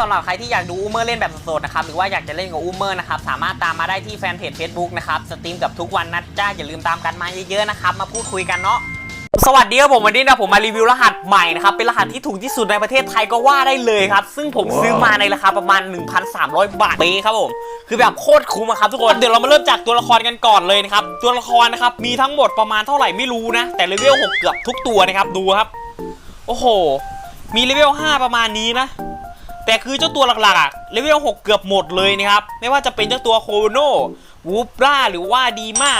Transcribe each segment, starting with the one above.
สำหรับใครที่อยากดูอูเมอร์เล่นแบบสดๆนะครับหรือว่าอยากจะเล่นกับอูเมอร์นะครับสามารถตามมาได้ที่แฟนเพจ Facebook นะครับสตรีมกับทุกวันนะจ้าอย่าลืมตามกันมาเยอะๆนะครับมาพูดคุยกันเนาะสวัสดีครับผมวันนี้นะผมมารีวิวรหัสใหม่นะครับเป็นรหัสที่ถูกที่สุดในประเทศไทยก็ว่าได้เลยครับ ซึ่งผมซื้อมาในราคาประมาณ 1,300 บาทเป๊ะครับผมคือแบบโคตรคุ้มอะครับทุกคนเดี๋ยวเรามาเริ่มจากตัวละครกันก่อนเลยนะครับตัวละครนะครับมีทั้งหมดประมาณเท่าไหร่ไม่รู้นะ แต่เลเวล6เกือบทุกตัวนะครับดูครับ โอ้โห มีเลเวล5ประมาณนี้นะ แต่คือเจ้าตัวหลักๆอะเลเวล6เกือบหมดเลยนะครับ ไม่ว่าจะเป็นเจ้าตัวโคโนวูปราหรือว่าดีมา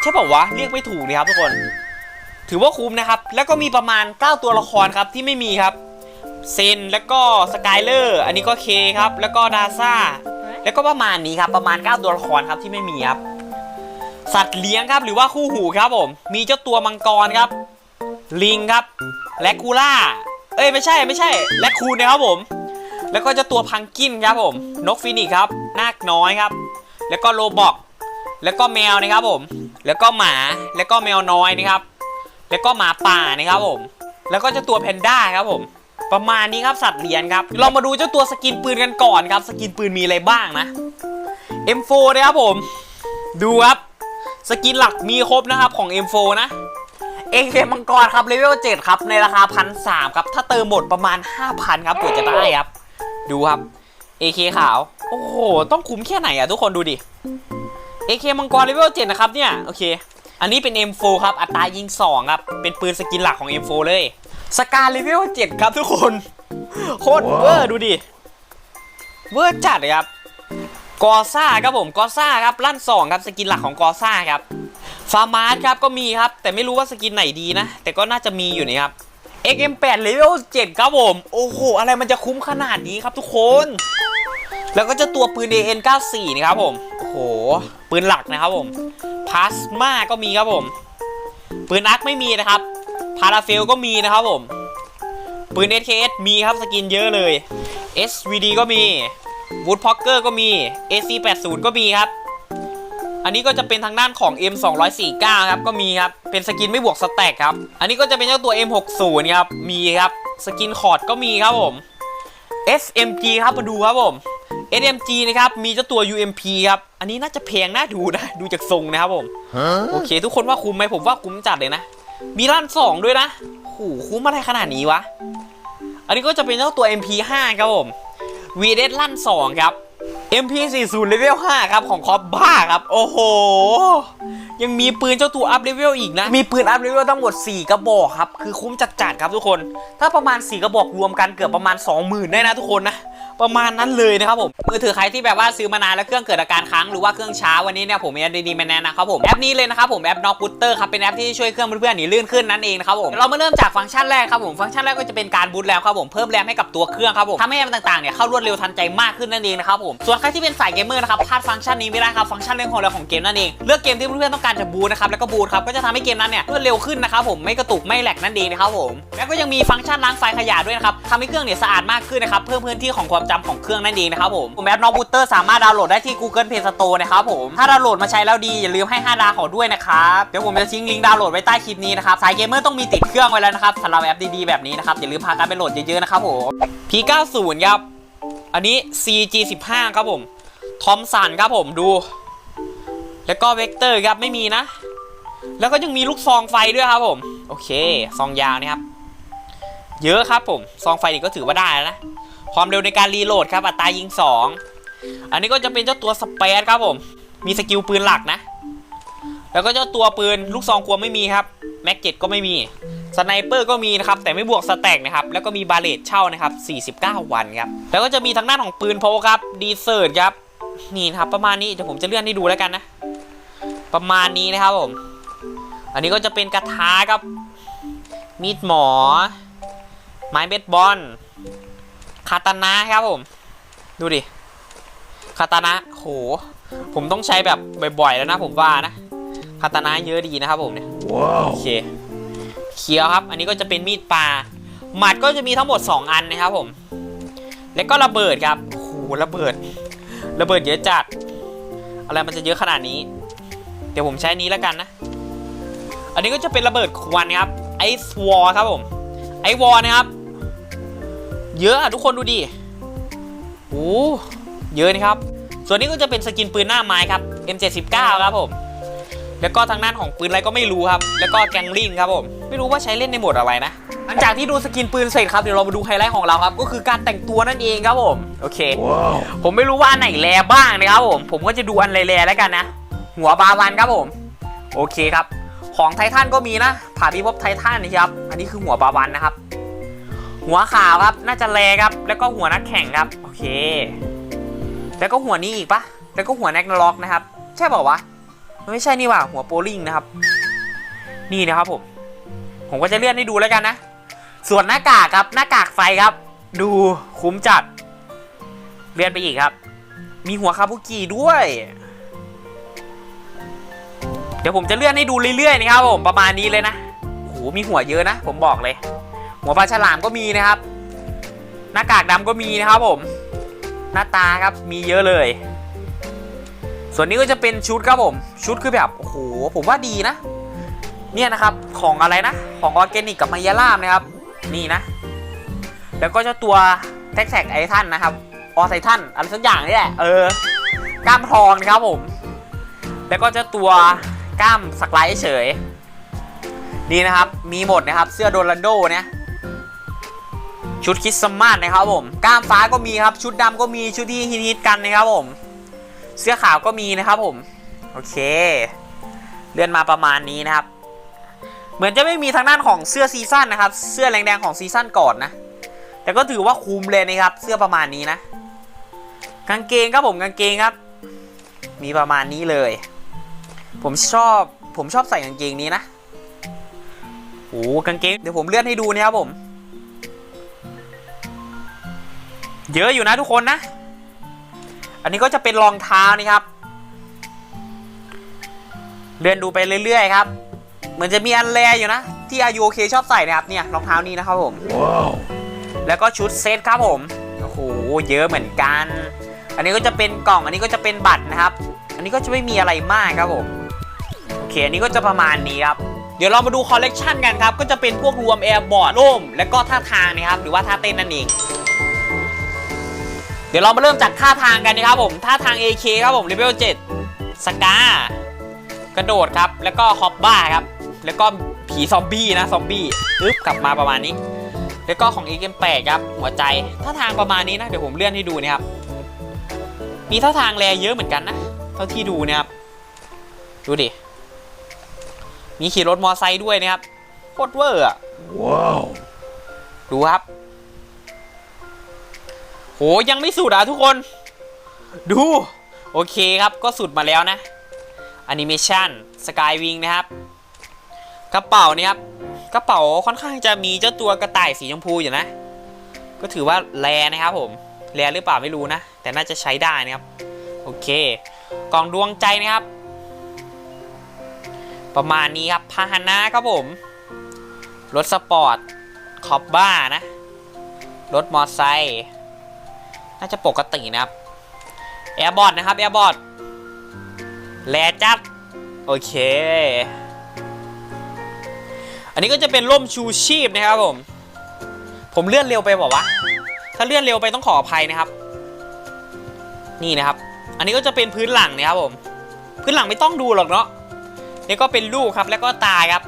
ใช่ป่าวะ เรียกไม่ถูกนะครับทุกคน ถือว่าคุ้มนะครับ แล้วก็มีประมาณ 9 ตัวละครครับที่ไม่มีครับ เซนแล้วก็สกายเลอร์อันนี้ก็เคครับ แล้วก็ดาซ่าแล้วก็ประมาณนี้ครับ ประมาณ 9 ตัวละครครับที่ไม่มีครับ สัตว์เลี้ยงครับหรือว่าคู่หูครับผม มีเจ้าตัวมังกรครับ ลิงครับ แลคคูล่า เอ้ยไม่ใช่ไม่ใช่ แลคคูนนะครับผม แล้วก็จะตัวพังกินครับผม นกฟินิกครับ นาคน้อยครับ แล้วก็โลบอก แล้วก็แมวนะครับผม แล้วก็หมา แล้วก็แมวน้อยนะครับ แล้วก็หมาป่านะครับผม แล้วก็จ้าตัวแพนด้าครับผม ประมาณนี้ครับสัตว์เลี้ยงครับ เรามาดูเจ้าตัวสกินปืนกันก่อนครับ สกินปืนมีอะไรบ้างนะ M4 นะครับผม ดูครับ สกินหลักมีครบนะครับของ M4 นะ AK มังกรครับเลเวล7ครับ ในราคาพันสามครับ ถ้าเติมหมดประมาณ 5,000 ครับเผื่อจะได้ครับ ดูครับ AK ขาว โอ้โห ต้องคุ้มแค่ไหนอะทุกคนดูดิ AK มังกรเลเวล7นะครับเนี่ย โอเค อันนี้เป็น M4 ครับ อัตรายิง 2 ครับ เป็นปืนสกินหลักของ M4 เลยสกาเลเวล7ครับทุกคน โคตรเวอร์ดูดิ เวอร์จัดเลยครับ กอซ่าครับผม กอซ่าครับ ลั่น 2 ครับ สกินหลักของกอซ่าครับ ฟาร์มาร์สครับก็มีครับ แต่ไม่รู้ว่าสกินไหนดีนะ แต่ก็น่าจะมีอยู่นี่ครับ XM8 Level 7 ครับผม โอ้โห อะไรมันจะคุ้มขนาดนี้ครับทุกคน แล้วก็จะตัวปืน AN94 นะครับผม โอ้โห ปืนหลักนะครับผมพาสมาก็มีครับผม ปืนอาร์คไม่มีนะครับ พาราเฟลก็มีนะครับผม ปืน SKS มีครับสกินเยอะเลย SVD ก็มี Woodpecker ก็มี AC80 ก็มีครับ อันนี้ก็จะเป็นทางด้านของ M249 ครับก็มีครับเป็นสกินไม่บวกสแต็กครับอันนี้ก็จะเป็นเจ้าตัว M60 ครับมีครับสกินคอร์ดก็มีครับผม SMG ครับมาดูครับผม SMG นะครับมีเจ้าตัว UMP ครับอันนี้น่าจะแพงน่าดูนะดูจากทรงนะครับผมโอเค ทุกคนว่าคุ้มไหมผมว่าคุ้มจัดเลยนะ มีลั่นสองด้วยนะโอ้โหคุ้มอะไรขนาดนี้วะอันนี้ก็จะเป็นเจ้าตัว MP5 ครับผม VD ลั่นสองครับ MP40 เลเวล5ครับ ของคอปบ้าครับ โอ้โห ยังมีปืนเจ้าตัวอัพเลเวลอีกนะ มีปืนอัพเลเวลทั้งหมด 4 กระบอกครับ คือคุ้มจัดๆครับทุกคน ถ้าประมาณ 4 กระบอกรวมกันเกือบประมาณ 20,000 ได้นะทุกคนนะ ประมาณนั้นเลยนะครับผมมือถือใครที่แบบว่าซื้อมานานแล้วเครื่องเกิดอาการค้างหรือว่าเครื่องช้าวันนี้เนี่ยผมมีอันดีๆมาแนะนะครับผมแอปนี้เลยนะครับผมแอป Knock Booster ครับเป็นแอปที่ช่วยเครื่องเพื่อนๆหนีลื่นขึ้นนั่นเองนะครับผมเรามาเริ่มจากฟังก์ชันแรกครับผมฟังก์ชันแรกก็จะเป็นการบูตแรมครับผมเพิ่มแรมให้กับตัวเครื่องครับผมทำให้แอปต่างๆเนี่ยเข้ารวดเร็วทันใจมากขึ้นนั่นเองนะครับผมส่วนใครที่เป็นสายเกมเมอร์นะครับพลาดฟังก์ชันนี้ไม่ได้ครับฟังก์ชันเรื่องของเราของเกมนั่นเองเลือกเกมที่เพื่อนๆต้องการจะบูตนะครับแล้วก็บูตครับก็จะทำให้เกมนั้นเนี่ยรวดเร็วขึ้นนะครับผมไม่กระตุกไม่แหลกนั่นเองนะครับผมแล้วก็ยังมีฟังก์ชันล้างไฟขยะด้วยนะครับทำให้เครื่องเนี่ยสะอาดมากขึ้นนะครับเพิ่มพื้นที่ของความจำของเครื่องนั่นเองนะครับผมแอป Knock Booster สามารถดาวน์โหลดได้ที่ Google Play Store นะครับผมถ้าดาวน์โหลดมาใช้แล้วดีอย่าลืมให้ 5 ดาวขอด้วยนะครับเดี๋ยวผมจะทิ้งลิงก์ดาวน์โหลดไว้ใต้คลิปนี้นะครับสายเกมเมอร์ต้องมีติดเครื่องไว้แล้วนะครับสำหรับแอปดีๆแบบนี้นะครับอย่าลืมพากันไปโหลดเยอะๆนะครับผม P90 ครับอันนี้ CG15 ครับผมทอมสันครับผมดู แล้วก็เวกเตอร์ครับไม่มีนะ แล้วก็ยังมีลูกซองไฟด้วยครับผม โอเค ซองยาวนะครับ เยอะครับผม ซองไฟนี่ก็ถือว่าได้แล้วนะ ความเร็วในการรีโหลดครับอัตรายิง 2 อันนี้ก็จะเป็นเจ้าตัวสเปซครับผม มีสกิลปืนหลักนะ แล้วก็เจ้าตัวปืนลูกซองควงไม่มีครับ แม็กเจ็ตก็ไม่มี สไนเปอร์ก็มีนะครับ แต่ไม่บวกสแต็กนะครับ แล้วก็มีบาเลตเช่านะครับ 49 วันครับ แล้วก็จะมีทางด้านของปืนโพกครับ ดีเซอร์ครับ นี่นะครับประมาณนี้เดี๋ยวผมจะเลื่อนให้ดูแล้วกันนะ ประมาณนี้นะครับผม อันนี้ก็จะเป็นกระทะครับ มีดหมอ ไม้เบสบอล คาตานะครับผม ดูดิคาตานะโห ผมต้องใช้แบบบ่อยๆแล้วนะผมว่านะคาตานะเยอะดีนะครับผมเนี่ยโอเคเขียวครับ อันนี้ก็จะเป็นมีดปลาหมัดก็จะมีทั้งหมด 2 อันนะครับผม แล้วก็ระเบิดครับโอ้โหระเบิด ระเบิดเยอะจัด อะไรมันจะเยอะขนาดนี้ เดี๋ยวผมใช้นี้แล้วกันนะ อันนี้ก็จะเป็นระเบิดควันครับ ไอซ์วอลครับผม ไอวอลนะครับ เยอะอะทุกคนดูดิโอ้เยอะนี่ครับ ส่วนนี้ก็จะเป็นสกินปืนหน้าไม้ครับ M79 ครับผม แล้วก็ทางด้านของปืนอะไรก็ไม่รู้ครับ แล้วก็แกงลิงครับผม ไม่รู้ว่าใช้เล่นในโหมดอะไรนะ หลังจากที่ดูสกินปืนเสร็จครับ เดี๋ยวเรามาดูไฮไลท์ของเราครับ ก็คือการแต่งตัวนั่นเองครับผม โอเคผมไม่รู้ว่าอันไหนแรบ้างนะครับผม ผมก็จะดูอันแรๆแล้วกันนะ หัวบาวันครับผม โอเคครับ ของไททันก็มีนะ ผ่าพิภพไททันนะครับ อันนี้คือหัวบาวันนะครับ หัวขาวครับ น่าจะแรครับ แล้วก็หัวนักแข่งครับ โอเค แล้วก็หัวนี้อีกปะแล้วก็หัวแน็กนล็อกนะครับ ใช่เปล่าวะไม่ใช่นี่ว่าหัวโปลิงนะครับ นี่นะครับผม ผมก็จะเลื่อนให้ดูแล้วกันนะ ส่วนหน้ากากครับ หน้ากากไฟครับ ดูคุ้มจัด เลื่อนไปอีกครับ มีหัวคาบุกิด้วย เดี๋ยวผมจะเลื่อนให้ดูเรื่อยๆนะครับผมประมาณนี้เลยนะโหมีหัวเยอะนะ ผมบอกเลย หัวปลาฉลามก็มีนะครับ หน้ากากดำก็มีนะครับผม หน้าตาครับมีเยอะเลย ส่วนนี้ก็จะเป็นชุดครับผม ชุดคือแบบโอ้โหผมว่าดีนะ เนี่ยนะครับของอะไรนะ ของออร์แกนิกกับมายาลามนะครับ นี่นะ แล้วก็เจ้าตัวแท็กแท็กไอทันนะครับออไททันอะไรสักอย่างนี่แหละเออกล้ามทองนะครับผม แล้วก็เจ้าตัวกล้ามสักลายเฉยนี่นะครับ มีหมดนะครับ เสื้อโดรันโดเนี่ย ชุดคริสต์มาสนะครับผมกล้ามฟ้าก็มีครับ ชุดดำก็มีชุดที่ฮิตๆกันนะครับผม เสื้อขาวก็มีนะครับผม โอเค เลื่อนมาประมาณนี้นะครับ เหมือนจะไม่มีทางด้านของเสื้อซีซั่นนะครับ เสื้อแรงแดงของซีซั่นก่อนนะ แต่ก็ถือว่าคุ้มเลยนะครับ เสื้อประมาณนี้นะ กางเกงครับผมกางเกงครับ มีประมาณนี้เลย ผมชอบผมชอบใส่กางเกงนี้นะโอ้กางเกงเดี๋ยวผมเลื่อนให้ดูนะครับผม เยอะอยู่นะทุกคนนะ อันนี้ก็จะเป็นรองเท้านี่ครับเลื่อนดูไปเรื่อยๆครับ เหมือนจะมีอันแรอยู่นะ ที่อายุโอเคชอบใส่นะครับเนี่ยรองเท้านี้นะครับผมแล้วก็ชุดเซตครับผม โอ้โหเยอะเหมือนกัน อันนี้ก็จะเป็นกล่อง อันนี้ก็จะเป็นบัตรนะครับ อันนี้ก็จะไม่มีอะไรมากครับผม โอเค อันนี้ก็จะประมาณนี้ครับเดี๋ยวเรามาดูคอลเลกชันกันครับ ก็จะเป็นพวกรวมแอร์บอร์ดร่ม และก็ท่าทางนะครับ หรือว่าท่าเต้นนั่นเอง เดี๋ยวเรามาเริ่มจากท่าทางกันนะครับผม ท่าทาง AK ครับผมเลเวล7สกากระโดดครับ แล้วก็ฮอปบ้าครับ แล้วก็ผีซอมบี้นะซอมบี้ปึ๊บกลับมาประมาณนี้ แล้วก็ของ a อ m 8ครับ หัวใจท่าทางประมาณนี้นะ เดี๋ยวผมเลื่อนให้ดูนะครับ มีท่าทางแรเยอะเหมือนกันนะ เท่าที่ดูนะครับ ดูดิ มีขี่รถมอไซค์ด้วยนะครับโคตรเวอร์อะว้าว ดูครับ โหยังไม่สุดอะทุกคน ดู โอเคครับก็สุดมาแล้วนะแอนิเมชันสกายวิงนะครับ กระเป๋านี่ครับกระเป๋าค่อนข้างจะมีเจ้าตัวกระต่ายสีชมพูอยู่นะ ก็ถือว่าแรนะครับผมแรหรือเปล่าไม่รู้นะ แต่น่าจะใช้ได้นะครับ โอเค กล่องดวงใจนะครับ ประมาณนี้ครับพาหนะครับผม รถสปอร์ตคอบบ้านะ รถมอไซค์ น่าจะปกตินะครับแอร์บอร์ดนะครับแอร์บอร์ดแลจัด โอเค อันนี้ก็จะเป็นร่มชูชีพนะครับผม ผมเลื่อนเร็วไปบอกว่า ถ้าเลื่อนเร็วไปต้องขออภัยนะครับ นี่นะครับ อันนี้ก็จะเป็นพื้นหลังนะครับผม พื้นหลังไม่ต้องดูหรอกเนาะนี่ก็เป็นลูกครับแล้วก็ตาครับ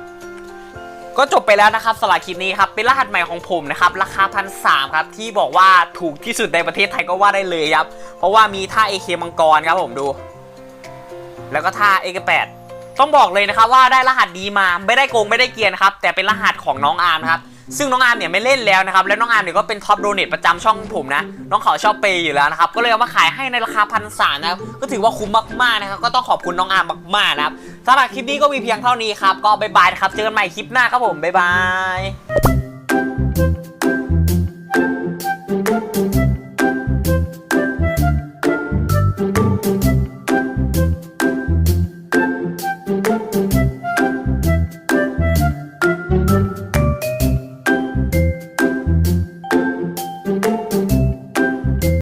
ก็จบไปแล้วนะครับสลากคลิปนี้ครับเป็นรหัสใหม่ของผมนะครับราคาพันสามครับที่บอกว่าถูกที่สุดในประเทศไทยก็ว่าได้เลยครับ เพราะว่ามีท่าเอเคมังกรครับผมดู แล้วก็ท่าเอกแปดต้องบอกเลยนะครับว่าได้รหัสดีมาไม่ได้โกงไม่ได้เกียนนะครับแต่เป็นรหัสของน้องอาร์มครับ ซึ่งน้องอาร์มเนี่ยไม่เล่นแล้วนะครับแล้วน้องอาร์มเนี่ยก็เป็นท็อปโดเนทประจำช่องผมนะ น้องเขาชอบเปย์อยู่แล้วนะครับก็เลยเอามาขายให้ในราคาพันสามนะครับก็ถือว่าคุ้มมากๆนะครับก็ต้องขอบคุณน้องอาร์มมากๆนะครับสำหรับคลิปนี้ก็มีเพียงเท่านี้ครับก็บายบายนะครับเจอกันใหม่คลิปหน้าครับผมบ๊ายบาย